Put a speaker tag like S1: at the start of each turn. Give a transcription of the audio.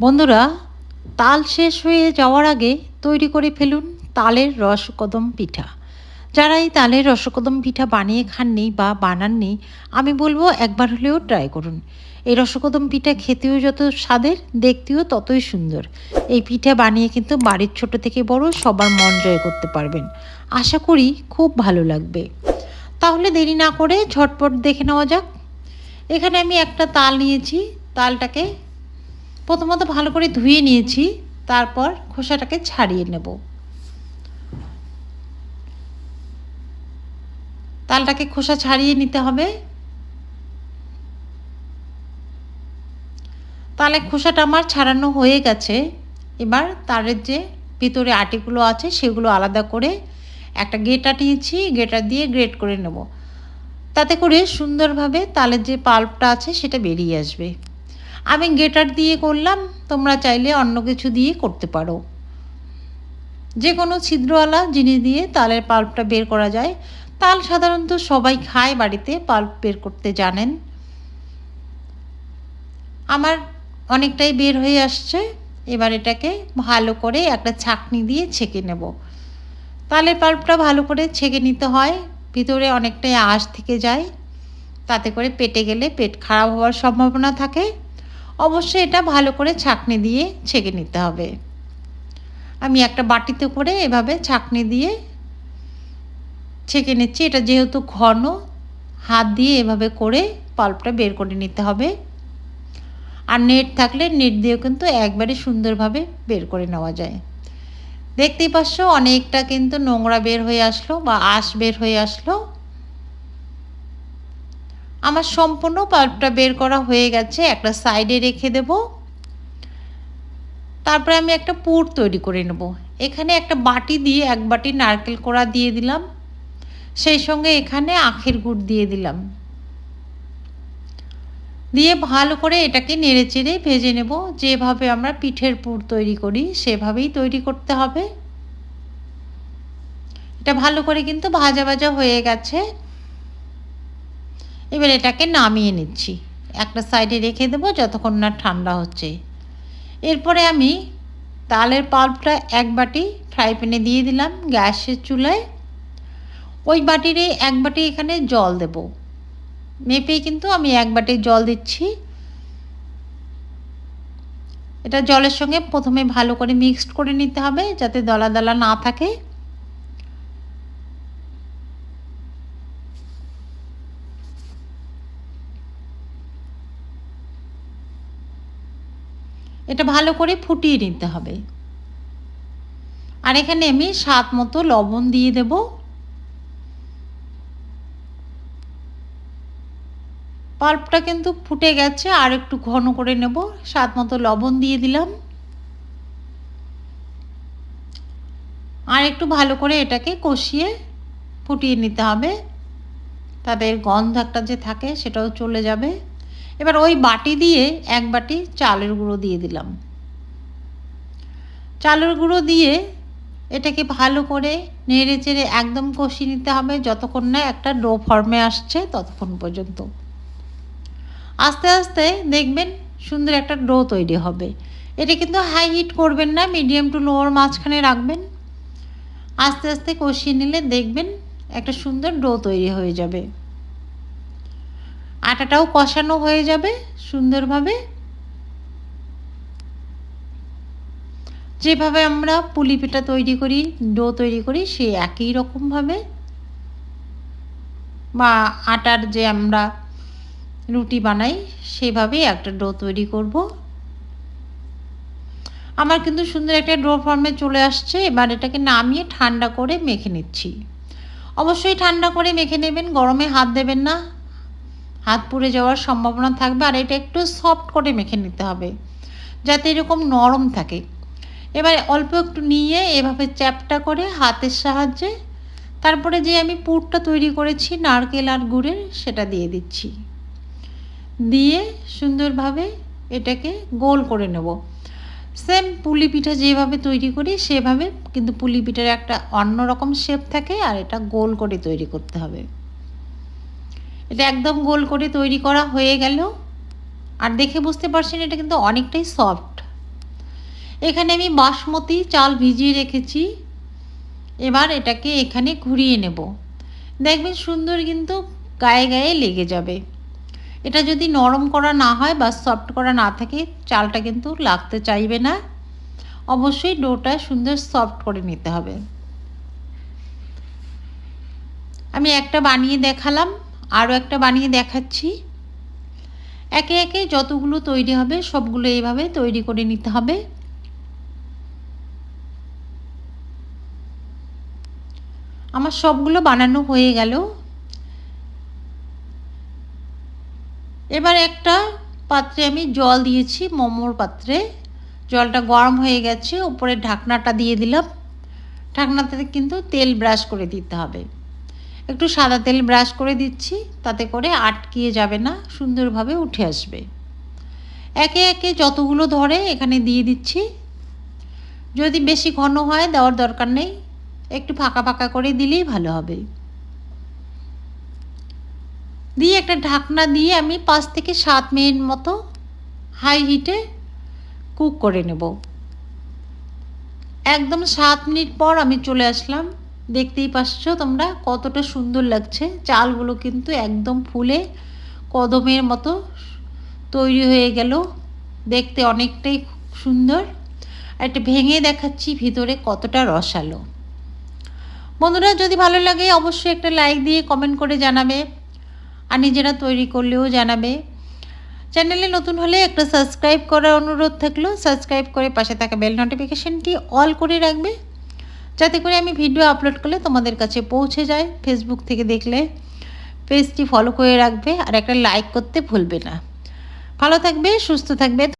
S1: বন্ধুরা, তাল শেষ হয়ে যাওয়ার আগে তৈরি করে ফেলুন তালের রসকদম পিঠা। যারা এই তালের রসকদম পিঠা বানিয়ে খাননি বা বানাননি, আমি বলব একবার হলেও ট্রাই করুন। এই রসকদম পিঠা খেতেও যত স্বাদের, দেখতেও ততই সুন্দর। এই পিঠা বানিয়ে কিন্তু বাড়ির ছোট থেকে বড় সবার মন জয় করতে পারবেন। আশা করি খুব ভালো লাগবে। তাহলে দেরি না করে ঝটপট দেখে নেওয়া যাক। এখানে আমি একটা তাল নিয়েছি। তালটাকে প্রথমত ভালো করে ধুয়ে নিয়েছি, তারপর খোসাটাকে ছাড়িয়ে নেব। তালটাকে খোসা ছাড়িয়ে নিতে হবে। তালে খোসাটা আমার ছাড়ানো হয়ে গেছে। এবার তারের যে ভিতরে আটিগুলো আছে, সেগুলো আলাদা করে একটা গেটা নিয়েছি গেটা দিয়ে গ্রেট করে নেব। তাতে করে সুন্দরভাবে তালের যে পাল্পটা আছে, সেটা বেরিয়ে আসবে। আমি গেটার দিয়ে করলাম, তোমরা চাইলে অন্য কিছু দিয়ে করতে পারো। যে কোনো ছিদ্রওয়ালা জিনিস দিয়ে তালের পাল্পটা বের করা যায়। তাল সাধারণত সবাই খায় বাড়িতে, পাল্প বের করতে জানেন। আমার অনেকটাই বের হয়ে আসছে, এবার এটাকে ভালো করে একটা ছাকনি দিয়ে ছেঁকে নেব। তালের পাল্পটা ভালো করে ছেঁকে নিতে হয়, ভিতরে অনেকটাই আঁশ থেকে যায়। তাতে করে পেটে গেলে পেট খারাপ হওয়ার সম্ভাবনা থাকে। অবশ্যই এটা ভালো করে ছাঁকনি দিয়ে ছেঁকে নিতে হবে। আমি একটা বাটিতে করে এভাবে ছাঁকনি দিয়ে ছেঁকে নিচ্ছি। এটা যেহেতু ঘন, হাত দিয়ে এভাবে করে পাল্পটা বের করে নিতে হবে। আর নেট থাকলে নেট দিয়েও কিন্তু একবারে সুন্দরভাবে বের করে নেওয়া যায়। দেখতেই পাচ্ছ, অনেকটা কিন্তু নোংরা বের হয়ে আসলো বা আঁশ বের হয়ে আসলো। আমার সম্পূর্ণ পাল্পটা বের করা হয়ে গেছে, একটা সাইডে রেখে দেব। তারপরে আমি একটা পুর তৈরি করে নেব। এখানে একটা বাটি দিয়ে, এক বাটি নারকেল কোড়া দিয়ে দিলাম। সেই সঙ্গে এখানে আখের গুড় দিয়ে দিলাম। দিয়ে ভালো করে এটাকে নেড়ে চেড়ে ভেজে নেব। যেভাবে আমরা পিঠের পুর তৈরি করি, সেভাবেই তৈরি করতে হবে। এটা ভালো করে কিন্তু ভাজা ভাজা হয়ে গেছে। এবার এটাকে নামিয়ে নিচ্ছি। একটা সাইডে রেখে দেবো যতক্ষণ না ঠান্ডা হচ্ছে। এরপরে আমি তালের পাল্পটা এক বাটি ফ্রাই প্যানে দিয়ে দিলাম গ্যাসের চুলায়। ওই বাটিরে এক বাটি এখানে জল দেব। মেপেই কিন্তু আমি এক বাটি জল দিচ্ছি। এটা জলের সঙ্গে প্রথমে ভালো করে মিক্সড করে নিতে হবে যাতে দলা দলা না থাকে। এটা ভালো করে ফুটিয়ে নিতে হবে। আর এখানে আমি স্বাদ মতো লবণ দিয়ে দেব। পাল্পটা কিন্তু ফুটে গেছে, আর একটু ঘন করে নেব। স্বাদ মতো লবণ দিয়ে দিলাম। আর একটু ভালো করে এটাকে কষিয়ে ফুটিয়ে নিতে হবে। তাদের গন্ধ একটা যে থাকে সেটাও চলে যাবে। এবার ওই বাটি দিয়ে এক বাটি চালের গুঁড়ো দিয়ে দিলাম। চালের গুঁড়ো দিয়ে এটাকে ভালো করে নেড়ে চেড়ে একদম কষিয়ে নিতে হবে, যতক্ষণ না একটা ডো ফর্মে আসছে ততক্ষণ পর্যন্ত। আস্তে আস্তে দেখবেন সুন্দর একটা ডো তৈরি হবে। এটা কিন্তু হাই হিট করবেন না, মিডিয়াম টু লোয়ার মাঝখানে রাখবেন। আস্তে আস্তে কষিয়ে নিলে দেখবেন একটা সুন্দর ডো তৈরি হয়ে যাবে। আটাটাও কষানো হয়ে যাবে সুন্দরভাবে। যেভাবে আমরা পুলি পিঠা তৈরি করি, ডো তৈরি করি, সেই একই রকমভাবে। বা আটার যে আমরা রুটি বানাই, সেভাবেই একটা ডো তৈরি করব। আমার কিন্তু সুন্দর একটা ডো ফর্মে চলে আসছে, এবার এটাকে নামিয়ে ঠান্ডা করে মেখে নিচ্ছি। অবশ্যই ঠান্ডা করে মেখে নেবেন, গরমে হাত দেবেন না। হাত পুড়ে যাওয়ার সম্ভাবনা থাকবে আর এটা একটু সফট করে মেখে নিতে হবে, যাতে এরকম নরম থাকে। এবার অল্প একটু নিয়ে এভাবে চ্যাপটা করে হাতের সাহায্যে তারপরে যে আমি পুরটা তৈরি করেছি নারকেল আর গুড়ের সেটা দিয়ে দিচ্ছি। দিয়ে সুন্দরভাবে এটাকে গোল করে নেব। সেম পুলি পিঠা যেভাবে তৈরি করি সেভাবে কিন্তু পুলি পিঠার একটা অন্যরকম শেপ থাকে আর এটা গোল করে তৈরি করতে হবে। এটা একদম গোল করে তৈরি করা হয়ে গেল। আর দেখে বুঝতে পারছেন এটা কিন্তু অনেকটাই সফট এখানে আমি বাসমতি চাল ভিজিয়ে রেখেছি। এবার এটাকে এখানে ঘুরিয়ে নেব। দেখবেন সুন্দর কিন্তু গায়ে গায়ে লেগে যাবে। এটা যদি নরম করা না হয় বা সফট করা না থাকে, চালটা কিন্তু লাগতে চাইবে না। অবশ্যই ডোটা সুন্দর সফট করে নিতে হবে। আমি একটা বানিয়ে দেখালাম। আরও একটা বানিয়ে দেখাচ্ছি। একে একে যতগুলো তৈরি হবে, সবগুলো এইভাবে তৈরি করে নিতে হবে। আমার সবগুলো বানানো হয়ে গেল। এবার একটা পাত্রে আমি জল দিয়েছি, মোমোর পাত্রে। জলটা গরম হয়ে গেছে, উপরে ঢাকনাটা দিয়ে দিলাম। ঢাকনাতে কিন্তু তেল ব্রাশ করে দিতে হবে। একটু সাদা তেল ব্রাশ করে দিচ্ছি, তাতে করে আটকিয়ে যাবে না, সুন্দরভাবে উঠে আসবে। একে একে যতগুলো ধরে এখানে দিয়ে দিচ্ছি। যদি বেশি ঘন হয় দেওয়ার দরকার নেই, একটু ফাঁকা ফাঁকা করে দিলেই ভালো হবে। দিয়ে একটা ঢাকনা দিয়ে আমি পাঁচ থেকে সাত মিনিট মতো হাই হিটে কুক করে নেব। একদম সাত মিনিট পর আমি চলে আসলাম দেখতেই পাচ্ছ তোমরা কতটা সুন্দর লাগছে। চালগুলো কিন্তু একদম ফুলে কদমের মতো তৈরি হয়ে গেল। দেখতে অনেকটাই সুন্দর। একটা ভেঙে দেখাচ্ছি, ভিতরে কতটা রসালো। বন্ধুরা, যদি ভালো লাগে অবশ্যই একটা লাইক দিয়ে কমেন্ট করে জানাবে আর নিজেরা তৈরি করলেও জানাবে। চ্যানেলে নতুন হলে একটা সাবস্ক্রাইব করার অনুরোধ থাকল। সাবস্ক্রাইব করে পাশে থাকা বেল নোটিফিকেশানটি অল করে রাখবে। যাতে করে আমি ভিডিও আপলোড করলে তোমাদের কাছে পৌঁছে যায় ফেসবুক থেকে দেখলে। পেজটি ফলো করে রাখবে আর একটা লাইক করতে ভুলবে না। ভালো থাকবে, সুস্থ থাকবে।